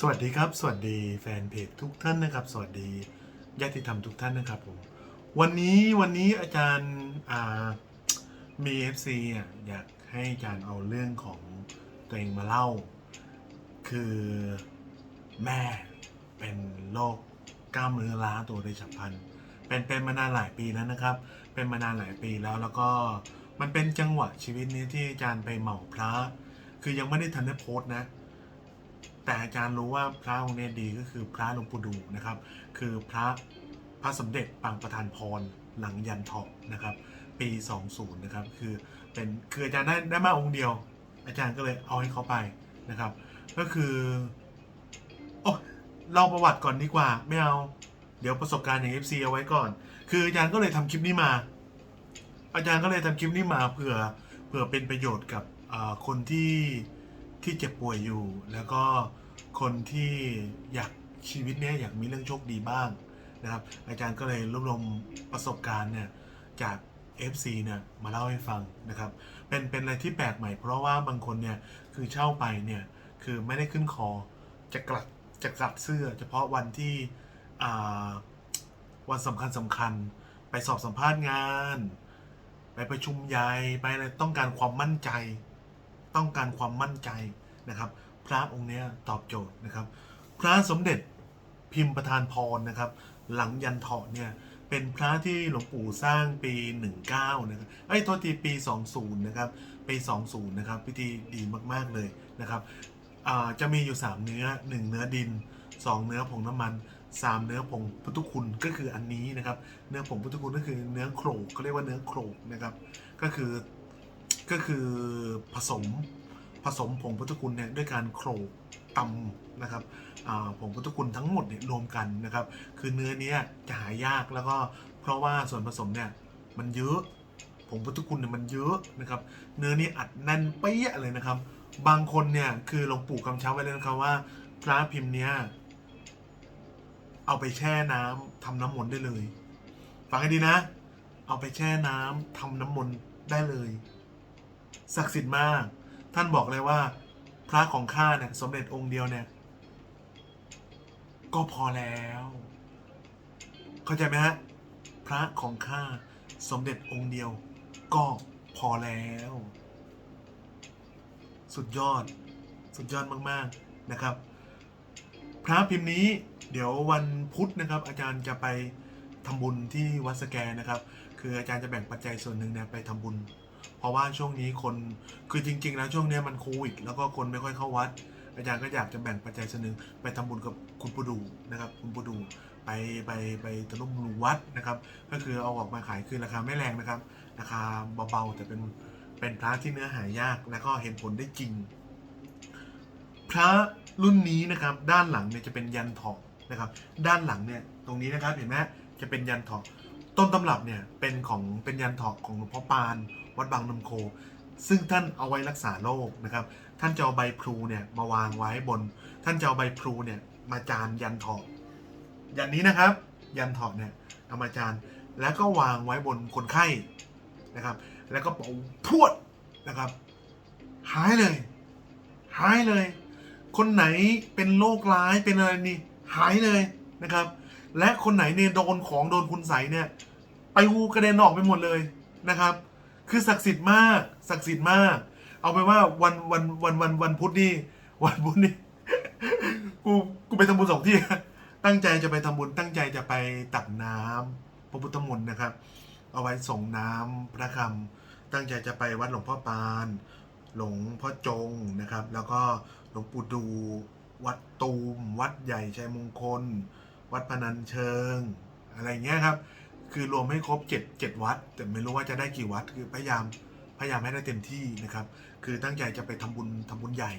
สวัสดีครับ สวัสดีแฟนเพจทุกท่านนะครับ สวัสดีญาติธรรมทุกท่านนะครับผมวันนี้วันนี้อาจารย์อ่ามี FC อะอยากให้อาจารย์เอาเรื่องของตัวเองมาเล่า คือแม่เป็นโรคกล้ามเนื้อล้าตัวโดยฉับพลันเป็นเป็นมานานหลายปีแล้วนะครับ เป็นมานานหลายปีแล้วแล้วก็มันเป็นจังหวะชีวิตนี้ที่อาจารย์ไปเหมาพระ คือยังไม่ได้ทันได้โพสต์นะ แต่อาจารย์รู้ว่าพระองค์เนี้ดีก็คือพระหลวงปู่ดูนะครับ คือพระพระสมเด็จปางประธานพรหลังยันเถาะนะครับ ปี 20 นะครับ คือเป็นคืออาจารย์ได้ได้มาองค์เดียว อาจารย์ก็เลยเอาให้เขาไปนะครับ ก็คือโอ้เล่าประวัติก่อนดีกว่าไม่เอาเดี๋ยวประสบการณ์อย่าง FC เอาไว้ก่อน คืออาจารย์ก็เลยทำคลิปนี้มา อาจารย์ก็เลยทำคลิปนี้มาเผื่อเผื่อเป็นประโยชน์กับคนที่ที่เจ็บป่วยอยู่แล้วก็ คนที่อยากชีวิตเนี้ยอยากมีเรื่องโชคดีบ้างนะครับ อาจารย์ก็เลยรวบรวมประสบการณ์เนี่ยจาก FC เนี่ยมาเล่าให้ฟังนะครับ เป็นเป็นอะไรที่แปลกใหม่ เพราะว่าบางคนเนี่ยคือเช่าไปเนี่ยคือไม่ได้ขึ้นคอจะกลัดจะกลัดเสื้อ เฉพาะวันที่วันสำคัญสำคัญไปสอบสัมภาษณ์งาน ไปประชุมใหญ่ไปอะไรต้องการความมั่นใจ ต้องการความมั่นใจนะครับ พระองค์เนี้ยตอบโจทย์นะครับ พระสมเด็จพิมพ์ประธานพรนะครับ หลังยันเถาะเนี่ยเป็นพระที่หลวงปู่สร้างปี 19 นะครับไอ้ยโทษทีปี 20 นะครับ ปี 20 นะครับ พิธีดีมากๆเลยนะครับจะมีอยู่ 3 เนื้อ 1 เนื้อดิน 2 เนื้อผงน้ำมัน 3 เนื้อผงพุทธคุณก็คืออันนี้นะครับ เนื้อผงพุทธคุณก็คือเนื้อโขลกเขาเรียกว่าเนื้อโขลกนะครับ ก็คือก็คือผสม ผสมผงพุทธคุณเนี่ยด้วยการโขลกตำนะครับผงพุทธคุณทั้งหมดเนี่ยรวมกันนะครับ คือเนื้อเนี้ยจะหายากแล้วก็เพราะว่าส่วนผสมเนี่ยมันเยอะผงพุทธคุณเนี่ยมันเยอะนะครับ เนื้อนี้อัดแน่นเปี้ยเลยนะครับ บางคนเนี่ยคือหลวงปู่กำชับไว้เลยนะครับว่า พระพิมพ์เนี้ยเอาไปแช่น้ำทำน้ำมนต์ได้เลย ฟังให้ดีนะ เอาไปแช่น้ำทำน้ำมนต์ได้เลยศักดิ์สิทธิ์มาก ท่านบอกเลยว่า พระของข้าเนี่ยสมเด็จองค์เดียวเนี่ย ก็พอแล้ว เข้าใจไหมฮะ พระของข้าสมเด็จองค์เดียว ก็พอแล้ว สุดยอด สุดยอดมาก ๆนะครับ พระพิมพ์นี้เดี๋ยววันพุธนะครับ อาจารย์จะไปทำบุญที่วัดสแกนะครับ คืออาจารย์จะแบ่งปัจจัยส่วนหนึ่งเนี่ยไปทำบุญ ราะว่าช่วงนี้คนคือจริง ๆ แล้วช่วงนี้มันโควิด แล้วก็คนไม่ค่อยเข้าวัด อาจารย์ก็อยากจะแบ่งปัจจัยส่วนหนึ่งไปทำบุญกับคุณปูดูนะครับ คุณปูดูไปไปไปตะลุ่มบำรุงวัดนะครับ ก็คือเอาออกมาขายคือราคาไม่แรงนะครับ ราคาเบาๆแต่เป็นเป็นพระที่เนื้อหายากแล้วก็เห็นผลได้จริง พระรุ่นนี้นะครับ ด้านหลังเนี่ยจะเป็นยันเถาะนะครับ ด้านหลังเนี่ยตรงนี้นะครับเห็นไหมจะเป็นยันเถาะต้นตำรับเนี่ยเป็นของเป็นยันเถาะของหลวงพ่อปาน วัดบางน้ำโค ซึ่งท่านเอาไว้รักษาโรคนะครับ ท่านจะเอาใบพลูเนี่ยมาวางไว้บน ท่านจะเอาใบพลูเนี่ยมาจานยันถาะยันนี้นะครับ ยันถาะเนี่ยเอามาจานแล้วก็วางไว้บนคนไข้นะครับ แล้วก็เป่าพวดนะครับ หายเลย หายเลย คนไหนเป็นโรคร้ายเป็นอะไรนี่หายเลยนะครับ และคนไหนเนี่ยโดนของโดนคุณใสเนี่ยไปวูกระเด็นออกไปหมดเลยนะครับ คือศักดิ์สิทธิ์มากศักดิ์สิทธิ์มาก เอาไปว่าวันวันวันวันวันพุธนี่วันพุธนี่กูกูไปทำบุญสองที่ ตั้งใจจะไปทำบุญตั้งใจจะไปตักน้ำพระพุทธมนต์นะครับ เอาไว้ส่งน้ำพระคำตั้งใจจะไปวัดหลวงพ่อปาน หลวงพ่อจงนะครับ แล้วก็หลวงปู่ดู วัดตูม วัดใหญ่ชัยมงคล วัดพนัญเชิง อะไรเงี้ยครับ คือรวมให้ครบเจ็ดเจ็ดวัด แต่ไม่รู้ว่าจะได้กี่วัด คือพยายามพยายามให้ได้เต็มที่นะครับ คือตั้งใจจะไปทำบุญทำบุญใหญ่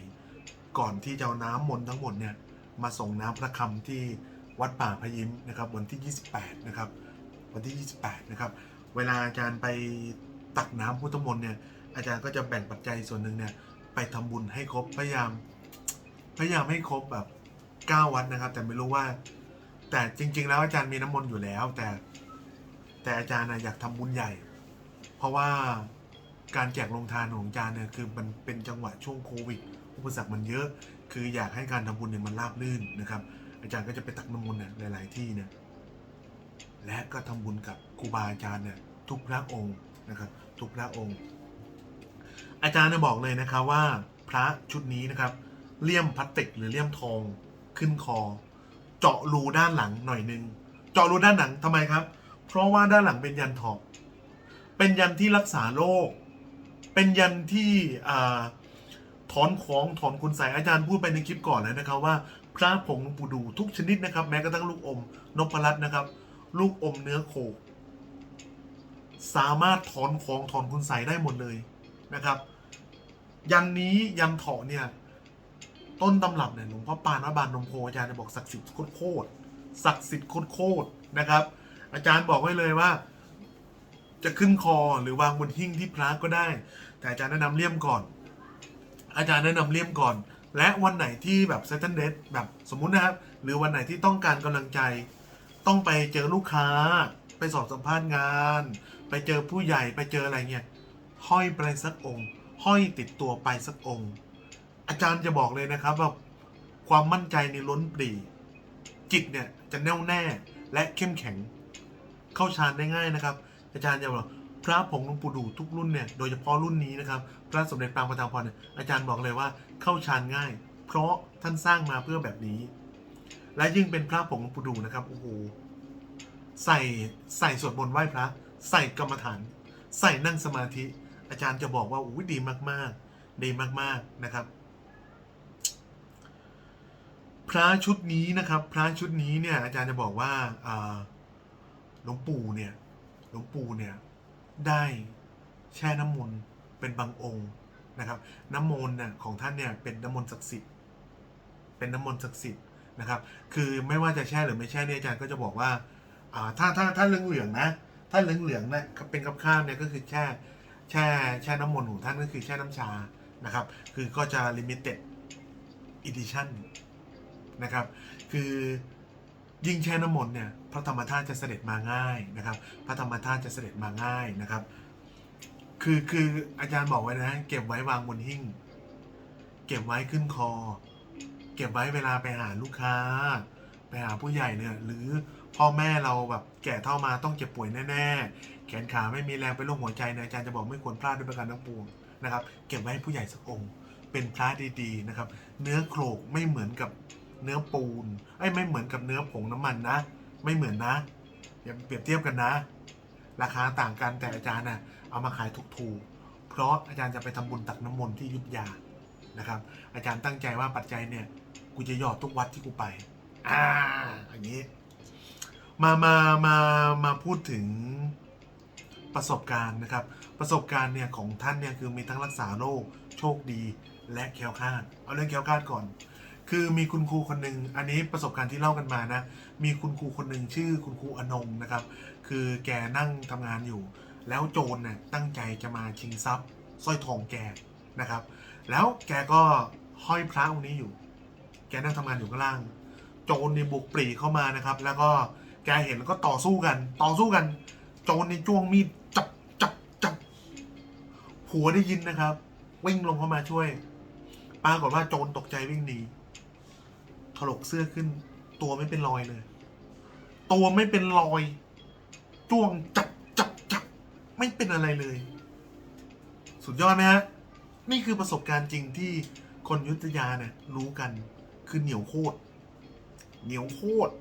ก่อนที่จะเอาน้ำมนต์ทั้งหมดเนี่ยมาส่งน้ำพระคำที่วัดป่าพยิ้มนะครับวันที่ 28 นะครับ วันที่ 28 นะครับ เวลาอาจารย์ไปตักน้ำพุทธมนต์เนี่ยอาจารย์ก็จะแบ่งปัจจัยส่วนหนึ่งเนี่ยไปทำบุญให้ครบพยายาม พยายามให้ครบแบบ 9 วัดนะครับ แต่ไม่รู้ว่า แต่จริง ๆ แล้วอาจารย์มีน้ำมนต์อยู่แล้ว แต่ แต่อาจารย์นะอยากทำบุญใหญ่ เพราะว่าการแจกลงทานของอาจารย์เนี่ยคือมันเป็นจังหวะช่วงโควิดอุปสรรคมันเยอะ คืออยากให้การทำบุญเนี่ยมันราบรื่นนะครับ อาจารย์ก็จะไปตักน้ำมนต์เนี่ยหลาย ๆ ที่เนี่ยและก็ทำบุญกับครูบาอาจารย์เนี่ยทุกพระองค์นะครับ ทุกพระองค์ อาจารย์เนี่ยบอกเลยนะครับว่าพระชุดนี้นะครับเลี่ยมพลาสติกหรือเลี่ยมทองขึ้นคอ เจาะรูด้านหลังหน่อยนึง เจาะรูด้านหลังทำไมครับ เพราะว่าด้านหลังเป็นยันถอกเป็นยันที่รักษาโรคเป็นยันที่อถอนของถอนคุณใส่อาจารย์พูดไปในคลิปก่อนแล้วนะครับว่า พระผงหลวงปู่ดูทุกชนิดนะครับ แม้กระทั่งลูกอมนพรัตน์นะครับ ลูกอมเนื้อโค สามารถถอนของถอนคุณใส่ได้หมดเลยนะครับ ยันนี้ยันเถาะเนี่ย ต้นตำรับเนี่ยหลวงพ่อปานวัดบานนมโพอาจารย์บอกศักดิ์สิทธิ์โคตรศักดิ์สิทธิ์โคตรนะครับ อาจารย์บอกไว้เลยว่า จะขึ้นคอหรือวางบนหิ้งที่พระก็ได้ แต่อาจารย์แนะนำเลี่ยมก่อน อาจารย์แนะนำเลี่ยมก่อน และวันไหนที่แบบเซ t ต e เด d แบบสมมุตินะครับ หรือวันไหนที่ต้องการกำลังใจ ต้องไปเจอลูกค้า ไปสอบสัมภาษณ์งาน ไปเจอผู้ใหญ่ไปเจออะไรเงี้ยห้อยไปสักองค์ ห้อยติดตัวไปสักองค์ อาจารย์จะบอกเลยนะครับว่าความมั่นใจในล้นปรีจิตเนี่ยจะแน่วแน่และเข้มแข็ง เข้าฌานได้ง่ายนะครับ อาจารย์จะบอกพระผงหลวงปู่ดูทุกรุ่นเนี่ยโดยเฉพาะรุ่นนี้นะครับพระสมเด็จปางประทาพรเนี่ยอาจารย์บอกเลยว่าเข้าฌานง่าย เพราะท่านสร้างมาเพื่อแบบนี้ และยิ่งเป็นพระผงหลวงปู่ดูนะครับโอ้โหใส่ใส่สวดมนต์ไหว้พระ ใส่กรรมฐาน ใส่นั่งสมาธิ อาจารย์จะบอกว่าอุ้ยดีมากๆ ดีมากๆนะครับ พระชุดนี้นะครับ พระชุดนี้เนี่ยอาจารย์จะบอกว่าอ่า หลวงปู่เนี่ยหลวงปู่เนี่ยได้แช่น้ำมนต์เป็นบางองค์นะครับน้ำมนต์เนี่ยของท่านเนี่ยเป็นน้ำมนต์ศักดิ์สิทธิ์เป็นน้ำมนต์ศักดิ์สิทธิ์นะครับ คือไม่ว่าจะแช่หรือไม่แช่เนี่ยอาจารย์ก็จะบอกว่าอ่าถ้าถ้าถ้าเหลืองเหลืองนะถ้าเหลืองเหลืองๆนะเป็นกับข้ามเนี่ยก็คือแช่แช่แช่น้ำมนต์ของท่านก็คือแช่น้ำชานะครับ คือก็จะ limited edition นนะครับ คือยิ่งแช่น้ำมนต์เนี่ย ระธรรมธาตุจะเสด็จมาง่ายนะครับ พระธรรมธาตุจะเสด็จมาง่ายนะครับ คือคืออาจารย์บอกไว้นะ เก็บไว้วางบนหิ้งเก็บไว้ขึ้นคอ เก็บไว้เวลาไปหาลูกค้า ไปหาผู้ใหญ่เนี่ย หรือพ่อแม่เราแบบแก่เท่ามาต้องเจ็บป่วยแน่ๆ แขนขาไม่มีแรงเป็นโรคหัวใจเนี่ยอาจารย์จะบอกไม่ควรพลาดด้วยประการทั้งปวงนะครับ เก็บไว้ให้ผู้ใหญ่สักองค์ เป็นพระดีๆนะครับ เนื้อโครกไม่เหมือนกับเนื้อปูนไอ้ไม่เหมือนกับเนื้อผงน้ำมันนะ ไม่เหมือนนะอย่าเปรียบเทียบกันนะ ราคาต่างกันแต่อาจารย์น่ะเอามาขายถูกๆเพราะอาจารย์จะไปทำบุญตักน้ำมนต์ที่ยุทธยานะครับ อาจารย์ตั้งใจว่าปัจจัยเนี่ยกูจะหยอดทุกวัดที่กูไป อ่าอย่างนี้ มามามามาพูดถึงประสบการณ์นะครับ ประสบการณ์เนี่ยของท่านเนี่ยคือมีทั้งรักษาโรคโชคดีและแคล้วคลาด เอาเรื่องแคล้วคลาดก่อน คือมีคุณครูคนหนึ่งอันนี้ประสบการณ์ที่เล่ากันมานะ มีคุณครูคนหนึ่งชื่อคุณครูอนงนะครับ คือแกนั่งทำงานอยู่ แล้วโจรเนี่ยตั้งใจจะมาชิงทรัพย์สร้อยทองแกนะครับ แล้วแกก็ห้อยพระองค์นี้อยู่ แกนั่งทำงานอยู่ข้างล่าง โจรนี่บุกปรีเข้ามานะครับ แล้วก็แกเห็นแล้วก็ต่อสู้กัน ต่อสู้กัน โจรนี่จ้วงมีดจับจับจับผัวได้ยินนะครับ วิ่งลงเข้ามาช่วย ปรากฏว่าโจรตกใจวิ่งหนี ถลกเสื้อขึ้น ตัวไม่เป็นรอยเลย ตัวไม่เป็นรอย จ้วงจับจับจับไม่เป็นอะไรเลย สุดยอดไหมฮะ นี่คือประสบการณ์จริงที่คนยุทธยาเนี่ยรู้กัน คือเหนียวโคตร เหนียวโคตร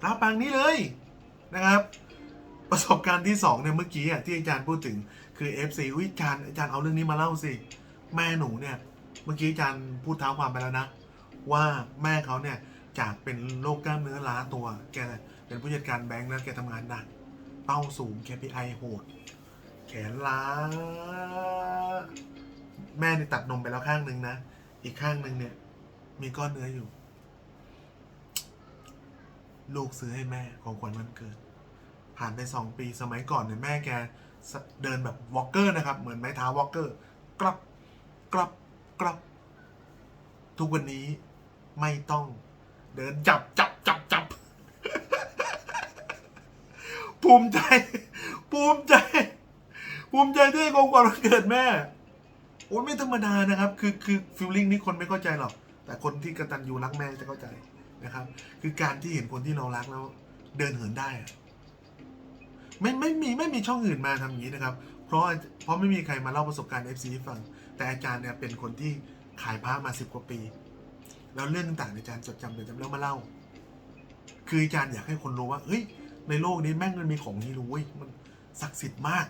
พระปางนี้เลยนะครับ ประสบการณ์ที่สองเนี่ยเมื่อกี้อะที่อาจารย์พูดถึงคือ FC วิอาจารย์อาจารย์เอาเรื่องนี้มาเล่าสิ แม่หนูเนี่ย เมื่อกี้อาจารย์พูดเท้าความไปแล้วนะ ว่าแม่เขาเนี่ยจากเป็นโรคกล้ามเนื้อล้าตัว แกเป็นผู้จัดการแบงค์แล้วแกทำงานหนัก เป้าสูง KPI โหด แขนล้า แม่นี่ตัดนมไปแล้วข้างหนึ่งนะ อีกข้างหนึ่งเนี่ย มีก้อนเนื้ออยู่ ลูกซื้อให้แม่ของขวัญวันเกิด ผ่านไปสองปีสมัยก่อนเนี่ยแม่แกเดินแบบวอล์กเกอร์นะครับ เหมือนไม้เท้าวอล์กเกอร์กลับกลับกลับ ทุกวันนี้ ไม่ต้อง เดินจับจับจับจับภูมิใจ ภูมิใจ ภูมิใจที่ให้ของขวัญวันเกิดแม่ โอ้ยไม่ธรรมดานะครับ คือคือฟิลลิ่งนี้คนไม่เข้าใจหรอก แต่คนที่กระตัญญูรักแม่จะเข้าใจนะครับ คือการที่เห็นคนที่เรารักแล้ว เดินเหินได้ไม่ไม่มีไม่มีช่องอื่นมาทำอย่างนี้นะครับ เพราะเพราะไม่มีใครมาเล่าประสบการณ์ FC ให้ฟัง แต่อาจารย์เนี่ยเป็นคนที่ขายพระมาสิบกว่าปี แล้วเรื่องต่างๆอาจารย์จดจำเดี๋ยวจำแล้วมาเล่า คืออาจารย์อยากให้คนรู้ว่าเฮ้ย ในโลกนี้แม่งมันมีของนี้รู้เว้ยมันศักดิ์สิทธิ์มาก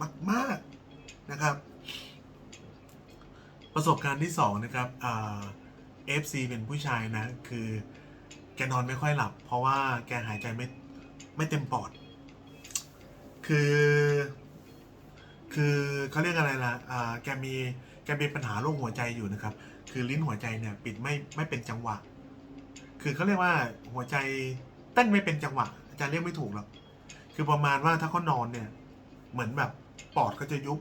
มากมากนะครับ ประสบการณ์ที่สองนะครับเอ่า FC เป็นผู้ชายนะ คือแกนอนไม่ค่อยหลับ เพราะว่าแกหายใจไม่ไม่เต็มปอด คือ คือเขาเรียกอะไรล่ะอ่าแกมีแกมีปัญหาโรคหัวใจอยู่นะครับ คือลิ้นหัวใจเนี่ยปิดไม่ไม่เป็นจังหวะ คือเขาเรียกว่าหัวใจเต้นไม่เป็นจังหวะอาจารย์เรียกไม่ถูกหรอกคือประมาณว่าถ้าเขานอนเนี่ย เหมือนแบบปอดเขาจะยุบ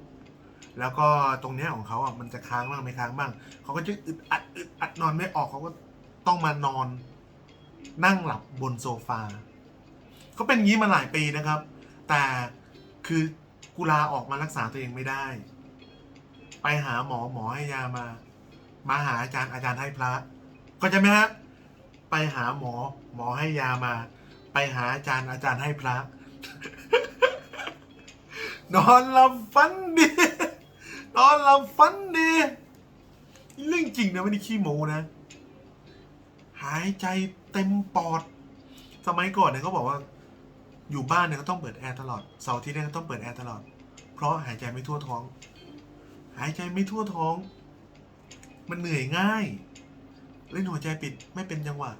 แล้วก็ตรงเนี้ยของเขาอะมันจะค้างบ้างไม่ค้างบ้างเขาก็จะอึดอัดอึดอัดนอนไม่ออกเขาก็ต้องมานอน นั่งหลับบนโซฟาก็เป็นยี้มาหลายปีนะครับ แต่คือกุลาออกมารักษาตัวเองไม่ได้ ไปหาหมอหมอให้ยามา มาหาอาจารย์อาจารย์ให้พระ ก็จะไหมฮะไปหาหมอหมอให้ยามา ไปหาอาจารย์อาจารย์ให้พระ นอนหลับฝันดี นอนหลับฝันดี เรื่องจริงนะไม่ได้ขี้โม้นะ หายใจเต็มปอด สมัยก่อนเนี่ยเขาบอกว่า อยู่บ้านเนี่ยก็ต้องเปิดแอร์ตลอดเสาร์ที่เนี่ยก็ต้องเปิดแอร์ตลอด เพราะหายใจไม่ทั่วท้อง หายใจไม่ทั่วท้อง มันเหนื่อยง่ายเล่นหัวใจปิดไม่เป็นจังหวะ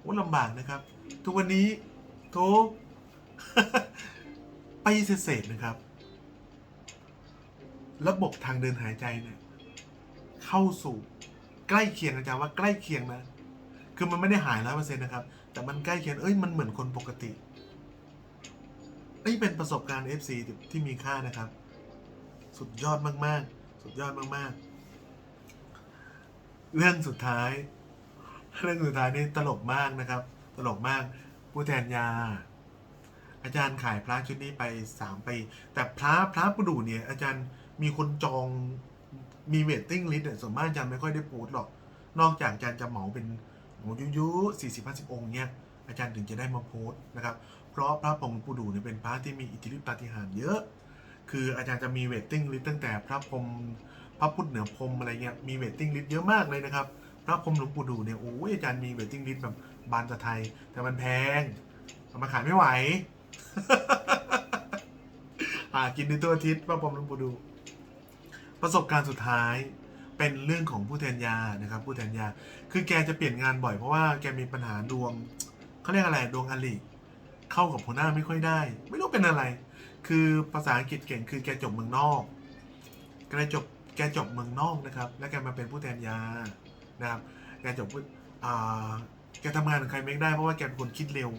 โอ้ลำบากนะครับ ทุกวันนี้โทไปเศษนะครับ ระบบทางเดินหายใจเนี่ย เข้าสู่ใกล้เคียงอาจารย์ว่าใกล้เคียงนะ คือมันไม่ได้หายร้อยเปอร์เซ็นต์นะครับ แต่มันใกล้เคียงเอ้ยมันเหมือนคนปกตินี่เป็นประสบการณ์ FC ที่มีค่านะครับ สุดยอดมาก ๆ สุดยอดมาก ๆ เรื่องสุดท้าย เรื่องสุดท้ายนี่ตลกมากนะครับ ตลกมากผู้แทนยา อาจารย์ขายพระชุดนี้ไปสามปีแต่พระพระประดูเนี่ย อาจารย์มีคนจองมีเวทติ้งลิสต์ส่วนมากอาจารย์ไม่ค่อยได้โพสต์หรอก นอกจากอาจารย์จะเหมาเป็นโหยุยุสี่สิบห้าสิบองค์เนี่ยอาจารย์ถึงจะได้มาโพสต์นะครับ เพราะพระพรหมปูดูเนี่ยเป็นพระที่มีอิทธิฤทธิปาฏิหาริย์เยอะ คืออาจารย์จะมีเวทติ้งลิสต์ตั้งแต่พระพรหม พระพุทธเหนือพรมอะไรเงี้ยมีเวทติ้งลิสต์เยอะมากเลยนะครับพระพรมหลวงปู่ดูเนี่ยโอ้ยอาจารย์มีเวทติ้งลิสต์แบบบานตะไทย แต่มันแพงเอามาขายไม่ไหวหากินในตัวอาทิตย์พระพรมหลวงปู่ดู ประสบการณ์สุดท้ายเป็นเรื่องของผู้แทนยานะครับผู้แทนยา คือแกจะเปลี่ยนงานบ่อยเพราะว่าแกมีปัญหาดวงเขาเรียกอะไรดวงอลิเข้ากับหัวหน้าไม่ค่อยได้ ไม่รู้เป็นอะไร คือภาษาอังกฤษเก่งคือแกจบเมืองนอกแกจบ กจบเมืองนอกนะครับ แล้วแกมาเป็นผู้แทนยานะครับแกจบอ่าแกทำงานกับใครไม่ได้เพราะว่าแกเป็นคนคิดเร็ว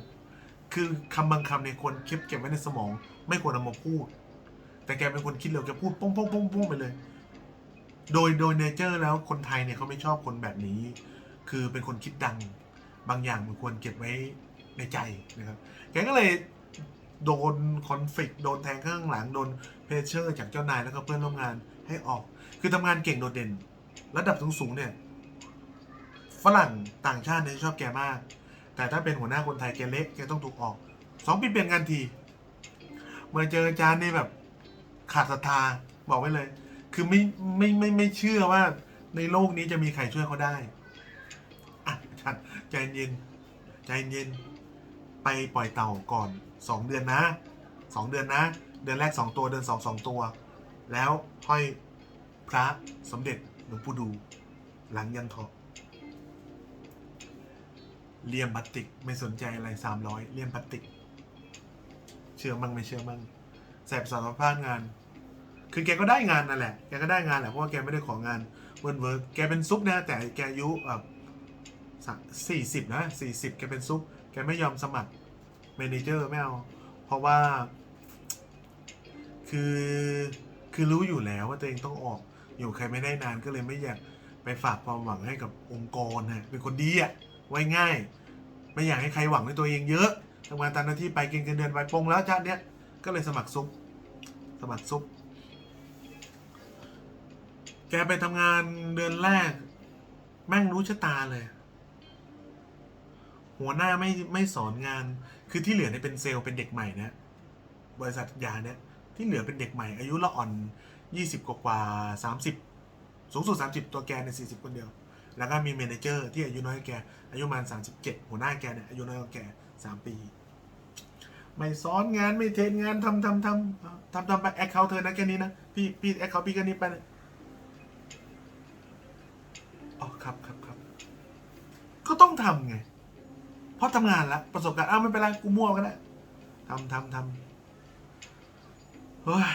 คือคำบางคำเนี่ยควรเก็บเก็บไว้ในสมอง ไม่ควรเอามาพูด แต่แกเป็นคนคิดเร็วแกพูดป้องป้องป้องป้องไปเลย โดยโดยเนเจอร์แล้วคนไทยเนี่ยเขาไม่ชอบคนแบบนี้ คือเป็นคนคิดดัง บางอย่างมันควรเก็บไว้ในใจนะครับ แกก็เลยโดนคอนฟ lict โดนแทงข้างหลัง โดนเพรสเชอร์จากเจ้านายแล้วก็เพื่อนร่วมงาน ให้ออก คือทำงานเก่งโดดเด่น ระดับสูงๆเนี่ย ฝรั่งต่างชาติเนี่ยชอบแกมาก แต่ถ้าเป็นหัวหน้าคนไทยแกเล็กแกต้องถูกออกสองปีเปลี่ยนงานทีเมื่อเจออาจารย์นี่แบบขาดศรัทธาบอกไว้เลย คือไม่ไม่ไม่ไม่เชื่อว่าในโลกนี้จะมีใครช่วยเขาได้อะอาจารย์ใจเย็นใจเย็นไปปล่อยเต่าก่อนสองเดือนนะสองเดือนนะ เดือนแรกสองตัวเดือนสองสองตัว แล้วห้อยพระสมเด็จหลวงปู่ดู หลังยันทองเลี่ยมพลาสติกไม่สนใจอะไรสามร้อยเลี่ยมพลาสติก เชื่อมั่งไม่เชื่อมั่งแสบสารพัดงาน คือแกก็ได้งานนั่นแหละแกก็ได้งานแหละเพราะว่าแกไม่ได้ของานเวิร์นเวิร์กแกเป็นซุปนะแต่แกอายุแบบสี่สิบนะสี่สิบแกเป็นซุปแกไม่ยอมสมัครเมนเจอร์ไม่เอา เพราะว่า คือ คือรู้อยู่แล้วว่าตัวเองต้องออก อยู่ใครไม่ได้นานก็เลยไม่อยากไปฝากความหวังให้กับองค์กรนะเป็นคนดีอะไว้ง่าย ไม่อยากให้ใครหวังในตัวเองเยอะทำงานตามหน้าที่ไปกินเงินเดือนไปปงแล้วชาเนี้ยก็เลยสมัครซุปสมัครซุปแกไปทำงานเดือนแรก แม่งรู้ชะตาเลย หัวหน้าไม่ไม่สอนงาน คือที่เหลือเนี่ยเป็นเซลล์เป็นเด็กใหม่นะ บริษัทยาเนี่ย ที่เหลือเป็นเด็กใหม่ อายุละอ่อนยี่สิบกว่ากว่าสามสิบสูงสุดสามสิบตัวแกในสี่สิบคนเดียว แล้วก็มีเมนเจอร์ที่อายุน้อยแก อายุประมาณสามสิบเจ็ดหัวหน้าแกเนี่ยอายุน้อยกว่าแกสามปี ไม่สอนงานไม่เทรนงานทำทำทำทำทำไปแอคเคาท์เธอนะแค่นี้นะ พี่พี่แอคเคาท์พี่แค่นี้ไปอ๋อครับครับครับก็ต้องทำไง เพราะทำงานละประสบการณ์อ้าวไม่เป็นไรกูมั่วก็ได้ทำทำทำ เฮ้ย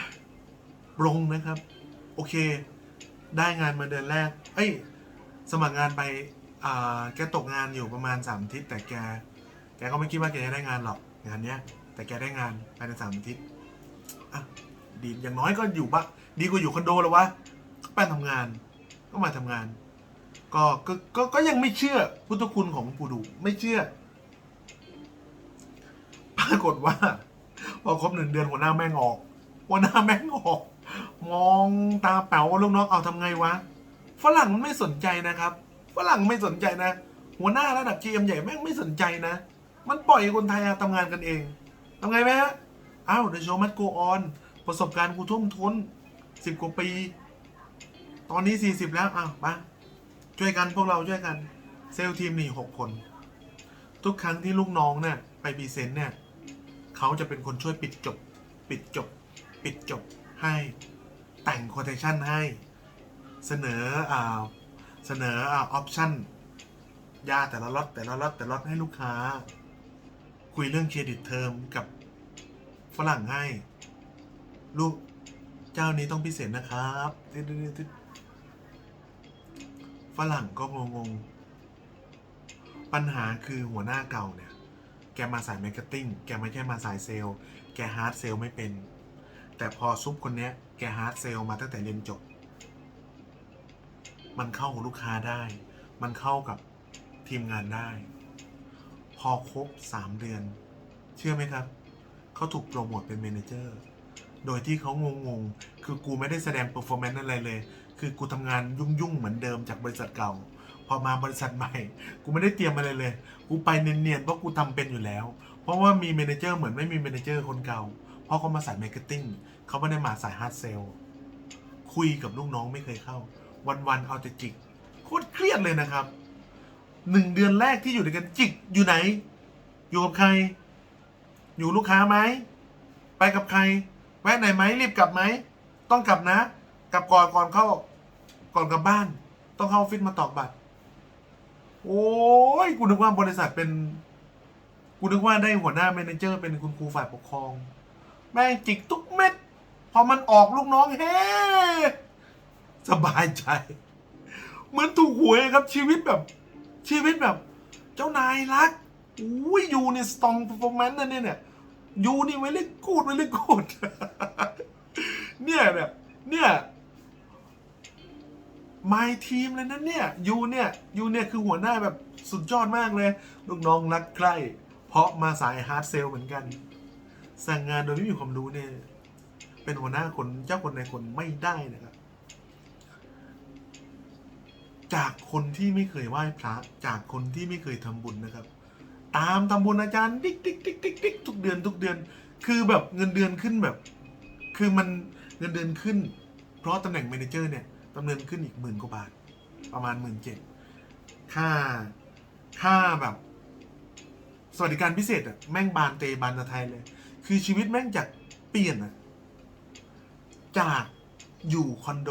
ปรงนะครับ โอเค ได้งานมาเดือนแรก เอ้ย สมัครงานไปอ่าแกตกงานอยู่ประมาณสามอาทิตย์แต่แก แกก็ไม่คิดว่าแกจะได้งานหรอกงานเนี้ย แต่แกได้งานภายในสามอาทิตย์อะดีอย่างน้อยก็อยู่บ้านดีกว่าอยู่คอนโดแล้ววะก็ไปทำงาน ก็มาทำงาน ก็ก็ก็ก็ยังไม่เชื่อพุทธคุณของปู่ดูไม่เชื่อ ปรากฏว่า พอครบหนึ่งเดือนหัวหน้าแม่งออก หัวหน้าแม่งออก มองตาแป๋วลูกน้องเอาทำไงวะ ฝรั่งมันไม่สนใจนะครับ ฝรั่งไม่สนใจนะ หัวหน้าระดับ GM ใหญ่แม่งไม่สนใจนะ มันปล่อยคนไทยอะทำงานกันเองทำไงไหมฮะอ้าว The show must go on ประสบการณ์กูทุ่มทุนสิบกว่าปี ตอนนี้สี่สิบแล้วอ้าวมาช่วยกันพวกเราช่วยกันเซลล์ทีมนี่หกคน ทุกครั้งที่ลูกน้องเนี่ยไปพรีเซนต์เนี่ย เขาจะเป็นคนช่วยปิดจบ ปิดจบ ปิดจบให้แต่งโคเทชันให้เสนออ่าเสนออ่าออปชั่นยาแต่ละล็อตแต่ละล็อตแต่ละล็อตให้ลูกค้า คุยเรื่องเครดิตเทอมกับฝรั่งให้ ลูกเจ้านี้ต้องพิเศษนะครับฝรั่งก็งงๆปัญหาคือหัวหน้าเก่าเนี่ย แกมาสายมาร์เก็ตติ้ง แกไม่ใช่มาสายเซลล์ แกฮาร์ดเซลล์ไม่เป็น แต่พอซุปคนเนี้ยแกฮาร์ดเซลมาตั้งแต่เรียนจบ มันเข้ากับลูกค้าได้ มันเข้ากับทีมงานได้ พอครบสามเดือน เชื่อไหมครับ เขาถูกโปรโมทเป็นเมนเจอร์ โดยที่เขางงๆ คือกูไม่ได้แสดงเปอร์ฟอร์แมนซ์อะไรเลย คือกูทำงานยุ่งๆ เหมือนเดิมจากบริษัทเก่า พอมาบริษัทใหม่ กูไม่ได้เตรียมอะไรเลย กูไปเนียนๆ เพราะกูทำเป็นอยู่แล้ว เพราะว่ามีเมนเจอร์เหมือนไม่มีเมนเจอร์คนเก่า เพราะเขามาสายมาร์เก็ตติ้งเขาไม่ได้มาสายฮาร์ดเซลคุยกับลูกน้องไม่เคยเข้า วันๆเอาแต่จิกโคตรเครียดเลยนะครับหนึ่งเดือนแรกที่อยู่ด้วยกันจิกอยู่ไหน อยู่กับใคร อยู่ลูกค้าไหมไปกับใคร แวะไหนไหมรีบกลับไหมต้องกลับนะ กลับก่อนก่อนเข้าก่อนกลับบ้าน ต้องเข้าออฟฟิศมาตอกบัตร โอ้ยกูนึกว่าบริษัทเป็นกูนึกว่าได้หัวหน้าเมเนเจอร์เป็นคุณครูฝ่ายปกครอง แม่งจิกทุกเม็ด พอมันออกลูกน้องเฮ้สบายใจ เหมือนถูกหวยครับชีวิตแบบ ชีวิตแบบ เจ้านายรักอุ้ยยูนี่สตองเปอร์ฟอร์แมนซ์นะเนี่ยเนี่ยยูนี่ไว้เล่นกูดไว้เล่นกูดเนี่ยเนี่ยเนี่ยมายทีมเลยนะเนี่ยยูเนี่ยยูเนี่ยคือหัวหน้าแบบสุดยอดมากเลย ลูกน้องรักใคร่เพราะมาสายฮาร์ดเซลเหมือนกัน สั่งงานโดยไม่มีความรู้เนี่ย เป็นหัวหน้าคนเจ้าคนในคนไม่ได้นะครับ จากคนที่ไม่เคยไหว้พระ จากคนที่ไม่เคยทำบุญนะครับ ตามทำบุญอาจารย์ดิ๊กดิ๊กดิ๊กดิ๊กดิ๊กทุกเดือนทุกเดือน คือแบบเงินเดือนขึ้นแบบ คือมันเงินเดือนขึ้น เพราะตำแหน่งเมนเจอร์เนี่ยตำแหน่งขึ้นอีกหมื่นกว่าบาท ประมาณหมื่นเจ็ดค่าค่าแบบสวัสดิการพิเศษอะแม่งบานเตบานตะไทยเลย คือชีวิตแม่งจากเปลี่ยนอะจากอยู่คอนโด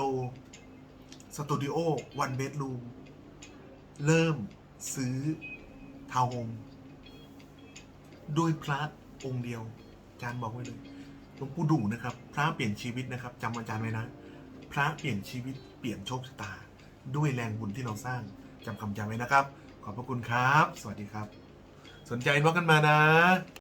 สตูดิโอวันเบดรูม เริ่มซื้อทาวน์โฮมด้วยพระองค์เดียวอาจารย์บอกไว้เลยหลวงปู่ดูนะครับ พระเปลี่ยนชีวิตนะครับจำอาจารย์ไว้นะ พระเปลี่ยนชีวิตเปลี่ยนโชคชะตา ด้วยแรงบุญที่เราสร้างจำคำจำไว้นะครับ ขอบพระคุณครับ สวัสดีครับ สนใจบอกกันมานะ